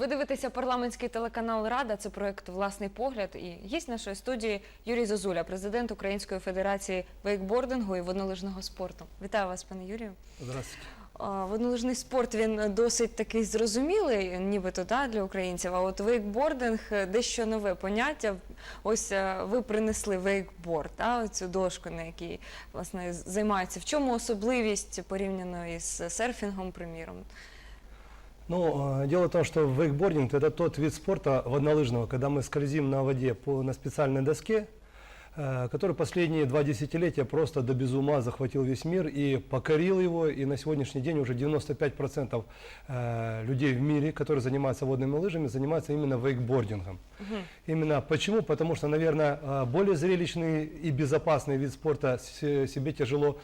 Ви дивитеся парламентський телеканал Рада. Це проект Власний погляд. І гість нашої студії Юрій Зозуля, президент Української федерації вейкбордингу і воднолижного спорту. Вітаю вас, пане Юрію. Здравствуйте. Воднолижний спорт він досить такий зрозумілий, нібито та, для українців. А от вейкбординг е, дещо нове поняття. Ось е, ви принесли вейкборд, та, цю дошку, на якій власне займаються. В чому особливість порівняно із серфінгом, приміром? Ну, э, дело в том, что вейкбординг – это тот вид спорта воднолыжного, когда мы скользим на воде по, на специальной доске, э, который последние два десятилетия просто до безума захватил весь мир и покорил его. И на сегодняшний день уже 95% э, людей в мире, которые занимаются водными лыжами, занимаются именно вейкбордингом. Именно почему? Потому что, наверное, более зрелищный и безопасный вид спорта се- себе тяжело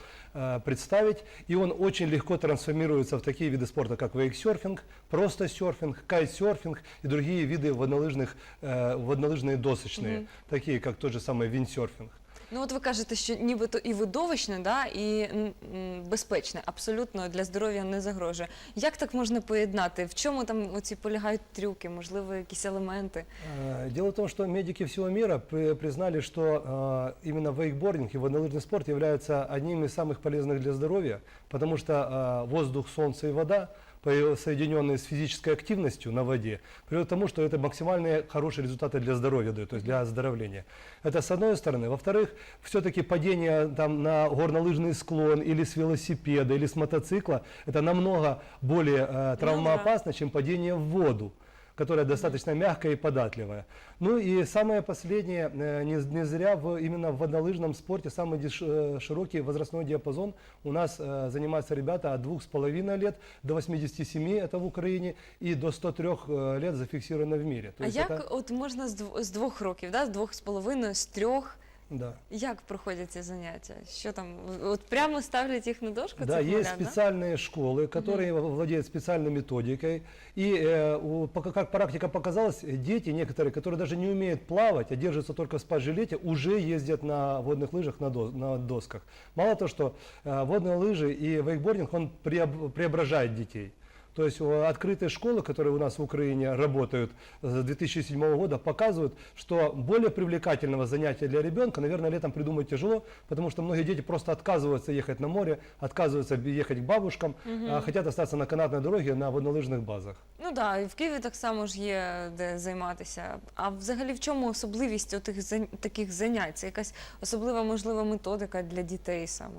представить, и он очень легко трансформируется в такие виды спорта, как вейксерфинг, просто серфинг, кайтсерфинг и другие виды воднолыжных, э, воднолыжные досочные, такие как тот же самый виндсерфинг. Ну, от ви кажете, що нібито і видовищне, да, і м, м, безпечне, абсолютно для здоров'я не загрожує. Як так можна поєднати? В чому там оці полягають трюки, можливо, якісь елементи? Э, Дело в том, что медики всего мира при- признали, что э, именно вейкбординг и воднолыжный спорт являются одним из самых полезных для здоровья, потому что э, воздух, солнце и вода, по- соединенные с физической активностью на воде, приводят к тому, что это максимальные хорошие результаты для здоровья дают, то есть для оздоровления. Это с одной стороны. Во-вторых, все-таки падение там, на горнолыжный склон или с велосипеда, или с мотоцикла, это намного более э, травмоопасно, чем падение в воду которая достаточно мягкая и податливая. Ну и самое последнее, э, не, не зря в, именно в воднолыжном спорте самый деш- э, широкий возрастной диапазон. У нас э, занимаются ребята от 2,5 лет до 87, это в Украине, и до 103 э, лет зафиксировано в мире. То а есть як это- от можна з, дв- з двох років, да, з двох з половиною, з трьох? Да. Як проходять ці заняття? Що там? От прямо ставлять їх на дошку? Да, цих есть малят, да? специальные школы, которые владеют специальной методикой. И э, у- как практика показалась, дети некоторые, которые даже не умеют плавать, а держатся только в спа-жилете, уже ездят на водных лыжах на, до- на досках. Мало того, что э, водные лыжи и вейкбординг, он преоб- преображает детей. То есть э, открытые школы, которые у нас в Украине работают с 2007 года, показывают, что более привлекательного занятия для ребенка, наверное, летом придумать тяжело, потому что многие дети просто отказываются ехать на море, отказываются ехать к бабушкам, а хотят остаться на канатной дороге на воднолыжных базах. Ну так, да, і в Києві так само ж є де займатися. А взагалі в чому особливість отих зан- таких занять? Це якась особлива, можливо, методика для дітей саме.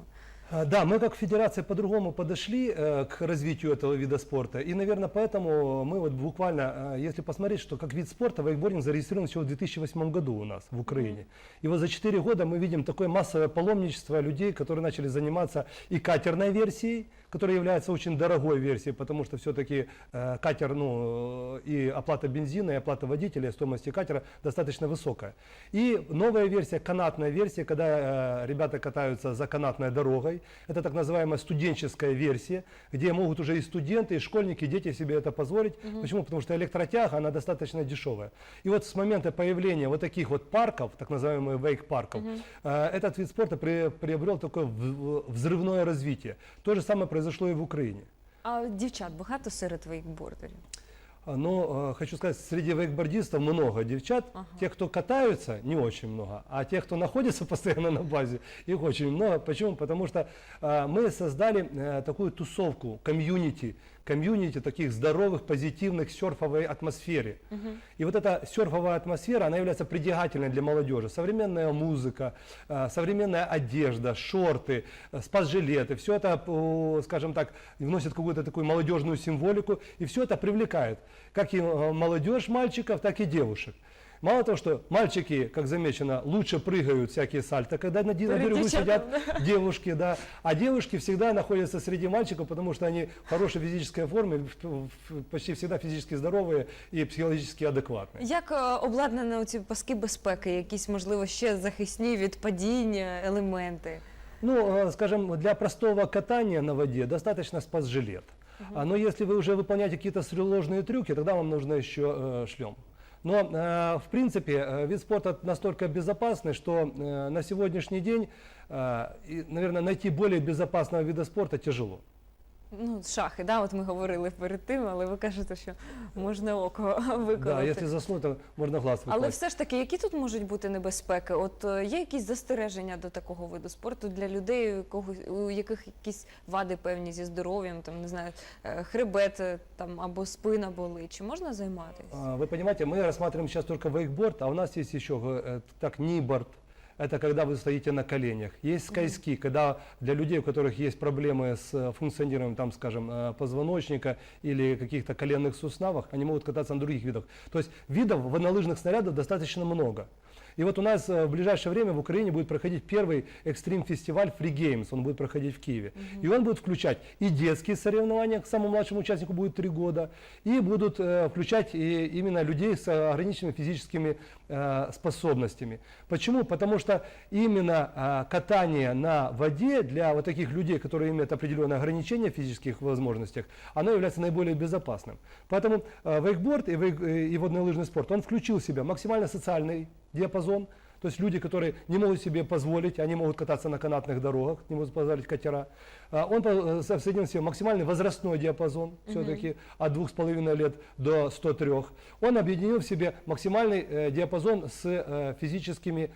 А, Да, мы как федерация по-другому подошли э, к развитию этого вида спорта. И, наверное, поэтому мы вот буквально, э, если посмотреть, что как вид спорта вейкбординг зарегистрирован всего в 2008 году у нас в Украине. И вот за 4 года мы видим такое массовое паломничество людей, которые начали заниматься и катерной версией, которая является очень дорогой версией, потому что все-таки э, катер, ну, и оплата бензина, и оплата водителя, стоимости катера достаточно высокая. И новая версия, канатная версия, когда э, ребята катаются за канатной дорогой. Это так называемая студенческая версия, где могут уже и студенты, и школьники, и дети себе это позволить. Почему? Потому что электротяга, она достаточно дешевая. И вот с момента появления вот таких вот парков, так называемых вейк-парков, э, этот вид спорта при- приобрел такое взрывное развитие. То же самое произошло и в Украине. А дівчат багато серед вейкбордерів? А, Но э, хочу сказать, среди вейкбордистов много девчат. Тех, кто катаются, не очень много. А тех, кто находится постоянно на базе, их очень много. Почему? Потому что э, мы создали э, такую тусовку, комьюнити, комьюнити таких здоровых, позитивных серфовой атмосфере. И вот эта серфовая атмосфера, она является притягательной для молодежи. Современная музыка, э, современная одежда, шорты, э, спас-жилеты, все это, скажем так, вносит какую-то такую молодежную символику, и все это привлекает как и э, молодежь мальчиков, так и девушек. Мало того, что мальчики, как замечено, лучше прыгают всякие сальто, когда на, ди- на Перед берегу сидят девчатами, девушки, да, а девушки всегда находятся среди мальчиков, потому что они в хорошей физической форме, в- в- почти всегда физически здоровые и психологически адекватные. Як е, обладнані ці паски безпеки, якісь, можливо, ще захисні від падіння елементи? Ну, э, скажем, для простого катания на воде достаточно спас-жилет. А, но если вы уже выполняете какие-то сложные трюки, тогда вам нужно еще э, шлем. Но, э, в принципе, э, вид спорта настолько безопасный, что э, на сегодняшний день, наверное, найти более безопасного вида спорта тяжело. Ну, шахи, да, от ми говорили перед тим, але ви кажете, що можна око Да, виконати. если заснуть, то можно глаз Але выкласть. все ж таки, які тут можуть бути небезпеки? От е, є якісь застереження до такого виду спорту для людей, у, кого, у яких якісь вади певні зі здоров'ям, там не знаю, е, хребет е, там або спина болить. Чи можна займатися? А, Вы понимаете, мы рассматриваем сейчас только вейкборд, а у нас есть еще э, так ниборд. Это когда вы стоите на коленях. Есть скайски, когда для людей, у которых есть проблемы с э, функционированием, там, скажем, э, позвоночника или каких-то коленных суставах, они могут кататься на других видах. То есть видов воднолыжных снарядов достаточно много. И вот у нас э, в ближайшее время в Украине будет проходить первый экстрим-фестиваль Free Games. Он будет проходить в Киеве. И он будет включать и детские соревнования, к самому младшему участнику будет 3 года, и будут э, включать и именно людей с ограниченными физическими э, способностями. Почему? Потому что именно э, катание на воде для вот таких людей, которые имеют определенные ограничения в физических возможностях, оно является наиболее безопасным. Поэтому э, вейкборд и, вейк- э, и водный лыжный спорт, он включил в себя максимально социальный диапазон, то есть люди, которые не могут себе позволить, они могут кататься на канатных дорогах, не могут позволить катера. А Он э, соединил в себе максимальный возрастной диапазон, все-таки от 2,5 лет до 103. Он объединил в себе максимальный э, диапазон с э, физическими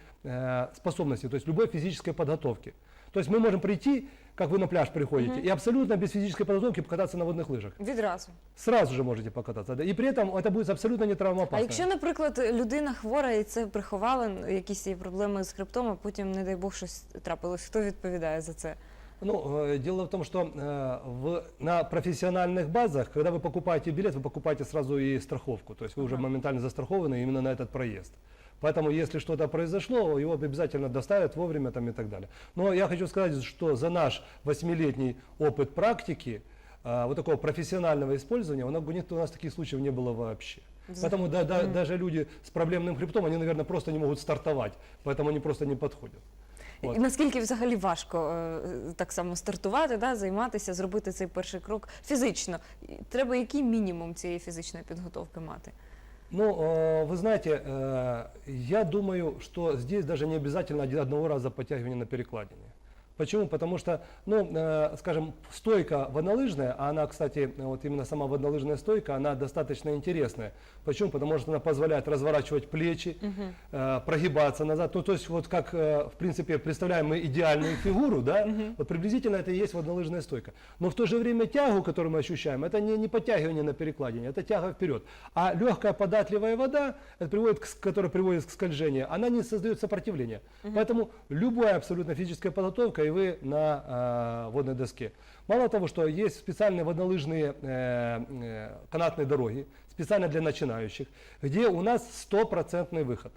способностями, то есть любой физической подготовки. То есть мы можем прийти, как вы на пляж приходите, и абсолютно без физической подготовки покататься на водных лыжах. Відразу. Сразу же можете покататься. да. И при этом это будет абсолютно не А травмоопасно. якщо, наприклад, людина хвора і це приховала якісь її проблеми з хребтом, а потім, не дай Бог, щось трапилось, хто відповідає за це? Ну, э, дело в том, что э, в, на профессиональных базах, когда вы покупаете билет, вы покупаете сразу и страховку. То есть вы уже Ага. моментально застрахованы именно на этот проезд. Поэтому, если что-то произошло, его обязательно доставят вовремя там, и так далее. Но я хочу сказать, что за наш восьмилетний опыт практики, э, вот такого профессионального использования, у нас, у нас таких случаев не было вообще. Поэтому да- да- даже люди с проблемным хребтом, они, наверное, просто не могут стартовать, поэтому они просто не подходят. От. І наскільки взагалі важко е, так само стартувати, да, займатися, зробити цей перший крок фізично? І Треба який мінімум цієї фізичної підготовки мати? Ну, э, вы знаете, э, я думаю, что здесь даже не обязательно одного раза подтягивания на перекладине. Почему? Потому что, ну, э, скажем, стойка воднолыжная, а она, кстати, вот именно сама воднолыжная стойка, она достаточно интересная. Почему? Потому что она позволяет разворачивать плечи, э, прогибаться назад. Ну, то есть, вот как, э, в принципе, представляем мы идеальную фигуру, да, вот приблизительно это и есть воднолыжная стойка. Но в то же время тягу, которую мы ощущаем, это не, не подтягивание на перекладине, это тяга вперед. А легкая податливая вода, это приводит к, которая приводит к скольжению, она не создает сопротивления. Поэтому любая абсолютно физическая подготовка, и вы на э, водной доске. Мало того, что есть специальные воднолыжные э, э, канатные дороги, специально для начинающих, где у нас стопроцентный выход.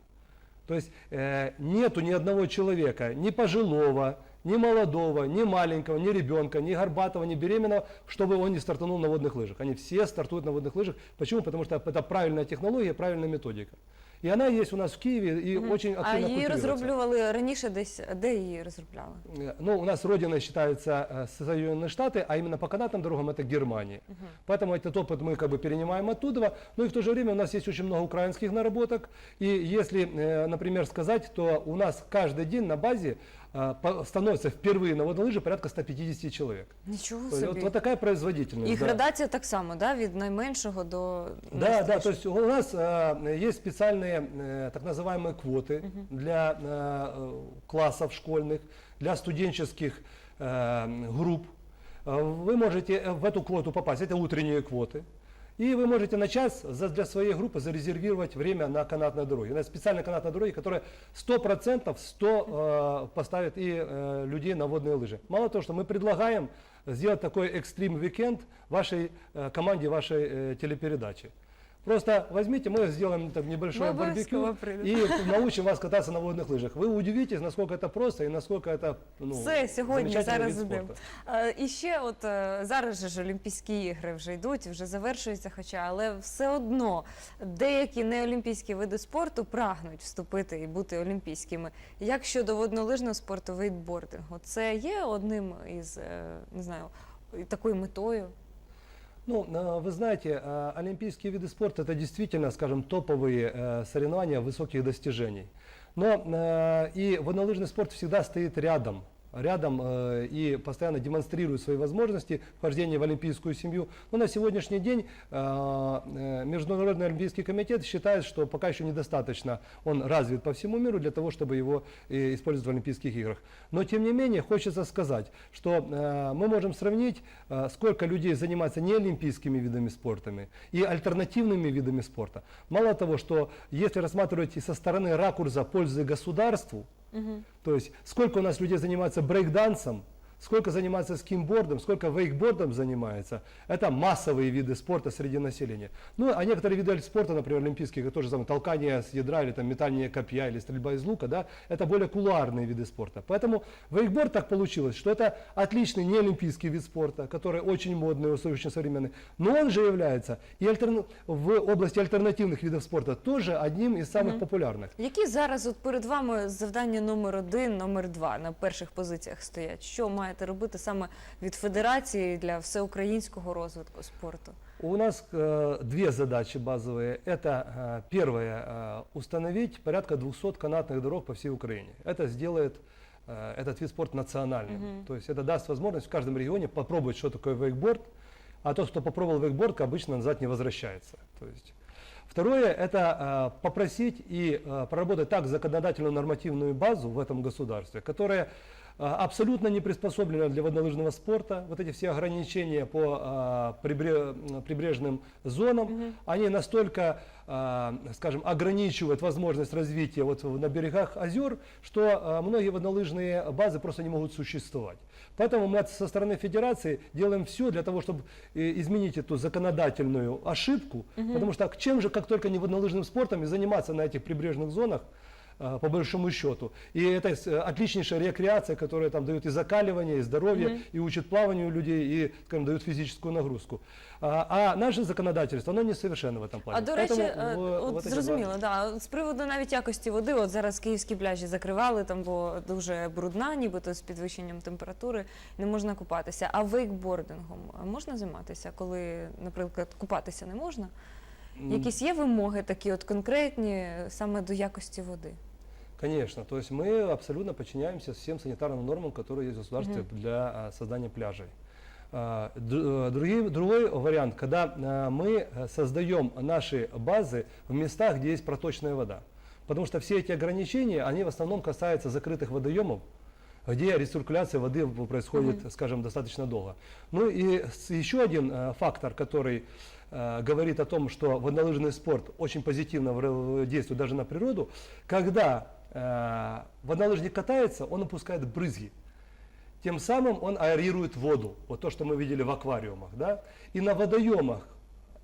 То есть э, нету ни одного человека, ни пожилого, ни молодого, ни маленького, ни ребенка, ни горбатого, ни беременного, чтобы он не стартанул на водных лыжах. Они все стартуют на водных лыжах. Почему? Потому что это правильная технология, правильная методика. И она есть у нас в Киеве и очень А активно її культивируется. розроблювали раніше десь, де її розробляли? Э, Ну, у нас родиной считаются э, Соединенные Штаты, а именно по канатным дорогам это Германия. Поэтому этот опыт мы как бы перенимаем оттуда. Ну и в то же время у нас есть очень много украинских наработок. И если, э, например, сказать, то у нас каждый день на базе э, по- становится впервые на водной лыже порядка 150 человек. Нічого То есть собі. Вот, вот такая производительность. І да. градація так само, да? від найменшого до Да, да, то найстаршого. есть у нас э, есть специальные э, так называемые квоты для э, э, классов школьных, для студенческих э, групп. Э, Вы можете э, в эту квоту попасть, это утренние квоты. И вы можете на час за- для своей группы зарезервировать время на канатной дороге. У нас канатная дорога, которая 100% 100 э, поставит и э, людей на водные лыжи. Мало того, что мы предлагаем сделать такой экстрим-викенд вашей э, команде, вашей э, телепередачи. Просто возьмите, мы сделаем там небольшое Мы барбекю обовязково придем. и научим вас кататься на водных лыжах. Вы удивитесь, насколько это просто и насколько это ну, Все, сьогодні, замечательный зараз вид ідемо. спорта. Е, І ще от е, зараз же ж Олімпійські ігри вже йдуть, вже завершуються, хоча, але все одно деякі неолімпійські види спорту прагнуть вступити і бути олімпійськими. Як щодо воднолижного спорту, вейкбордингу, це є одним із, е, не знаю, такою метою? Ну, э, вы знаете, э, олимпийские виды спорта это действительно, скажем, топовые э, соревнования высоких достижений. Но и воднолыжный спорт всегда стоит рядом рядом э, и постоянно демонстрирует свои возможности вхождения в олимпийскую семью. Но на сегодняшний день э, э, Международный олимпийский комитет считает, что пока еще недостаточно он развит по всему миру для того, чтобы его э, использовать в Олимпийских играх. Но тем не менее хочется сказать, что э, мы можем сравнить, э, сколько людей занимается не олимпийскими видами спортами и альтернативными видами спорта. Мало того, что если рассматривать со стороны ракурса пользы государству, то есть сколько у нас людей занимается брейкдансом, сколько занимается скимбордом, сколько вейкбордом занимается, это массовые виды спорта среди населения. Ну, а некоторые виды спорта, например, олимпийские, тоже самое, толкание с ядра или там метание копья или стрельба из лука, да, это более кулуарные виды спорта. Поэтому вейкборд так получилось, что это отличный неолимпийский вид спорта, который очень модный, очень современный, но он же является и альтерна- в области альтернативных видов спорта тоже одним из самых популярных. Які зараз от перед вами завдання номер один, номер два на перших позиціях стоять? Що маєте робити саме від федерації для всеукраїнського розвитку спорту? У нас э, две задачи базовые. Это э, первое, э, установить порядка 200 канатных дорог по всей Украине. Это сделает э, этот вид спорта национальным. То есть это даст возможность в каждом регионе попробовать, что такое вейкборд, а тот, кто попробовал вейкборд, обычно назад не возвращается. То есть Второе – это э, попросить и э, проработать так законодательную нормативную базу в этом государстве, которая э, абсолютно не приспособлена для воднолыжного спорта. Вот эти все ограничения по м, прибрежным зонам, они настолько, э, скажем, ограничивают возможность развития вот на берегах озер, что многие воднолыжные базы просто не могут существовать. Поэтому мы со стороны федерации делаем все для того, чтобы э, изменить эту законодательную ошибку, потому что чем же, как только не воднолыжным спортом и заниматься на этих прибрежных зонах, по большому счету. И это э, отличнейшая рекреация, которая там дает и закаливание, и здоровье, и учит плаванию людей, и, скажем, дает физическую нагрузку. А, а наше законодательство, оно несовершенно в этом плане. А до речі, Поэтому е, в- от вот эти зрозуміло, да. з приводу навіть якості води, от зараз київські пляжі закривали, там бо дуже брудна, нібито з підвищенням температури, не можна купатися. А вейкбордингом можна займатися, коли, наприклад, купатися не можна? Якісь є вимоги такі от конкретні саме до якості води? Конечно, то есть мы абсолютно подчиняемся всем санитарным нормам, которые есть в государстве для а, создания пляжей. А, д- э, другие- другой вариант, когда а, мы э, создаем наши базы в местах, где есть проточная вода. Потому что все эти ограничения, они в основном касаются закрытых водоемов, где рециркуляция воды в- происходит, скажем, достаточно долго. Ну и с- еще один э, фактор, который э, говорит о том, что воднолыжный спорт очень позитивно действует даже на природу, когда э, воднолыжник катается, он выпускает брызги. Тем самым он аэрирует воду, вот то, что мы видели в аквариумах. Да? И на водоемах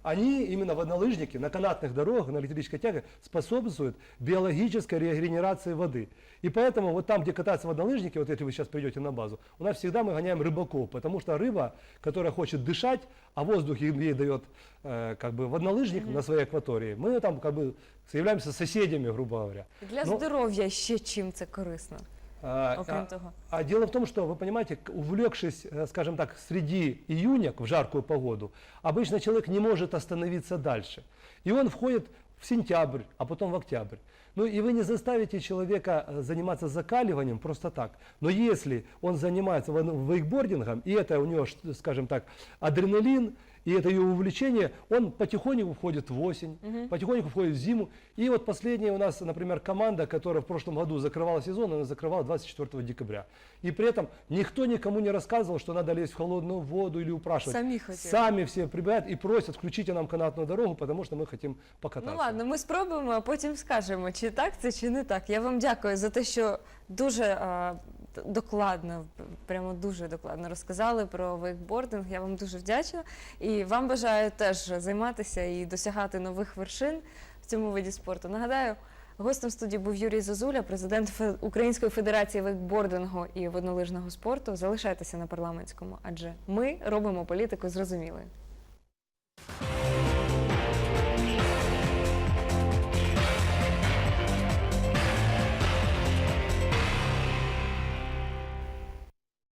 они, именно воднолыжники, на канатных дорогах, на электрической тяге способствуют биологической регенерации воды. И поэтому вот там, где катаются воднолыжники, вот если вы сейчас придете на базу, у нас всегда мы гоняем рыбаков, потому что рыба, которая хочет дышать, а воздух ей дает э, как бы воднолыжник на своей акватории, мы там как бы являемся соседями, грубо говоря. Для Ну, здоров'я ще чим це корисно? А, Окрім а- того. а дело в том, что, вы понимаете, увлекшись, э, скажем так, среди июня в жаркую погоду, обычно человек не может остановиться дальше. И он входит в сентябрь, а потом в октябрь. Ну и вы не заставите человека э, заниматься закаливанием просто так. Но если он занимается вейкбордингом, и это у него, скажем так, адреналин, и это ее увлечение, он потихоньку входит в осень, потихоньку входит в зиму. И вот последняя у нас, например, команда, которая в прошлом году закрывала сезон, она закрывала 24 декабря. И при этом никто никому не рассказывал, что надо лезть в холодную воду или упрашивать. Сами хотели. Сами все прибегают и просят, включите нам канатную дорогу, потому что мы хотим покататься. Ну ладно, ми спробуємо, а потім скажемо, чи так це, чи не так. Я вам дякую за те, що дуже а, докладно, прямо дуже докладно розказали про вейкбординг. Я вам дуже вдячна. І вам бажаю теж займатися і досягати нових вершин в цьому виді спорту. Нагадаю, гостем студії був Юрій Зозуля, президент Української федерації вейкбордингу і воднолижного спорту. Залишайтеся на парламентському, адже ми робимо політику зрозумілою.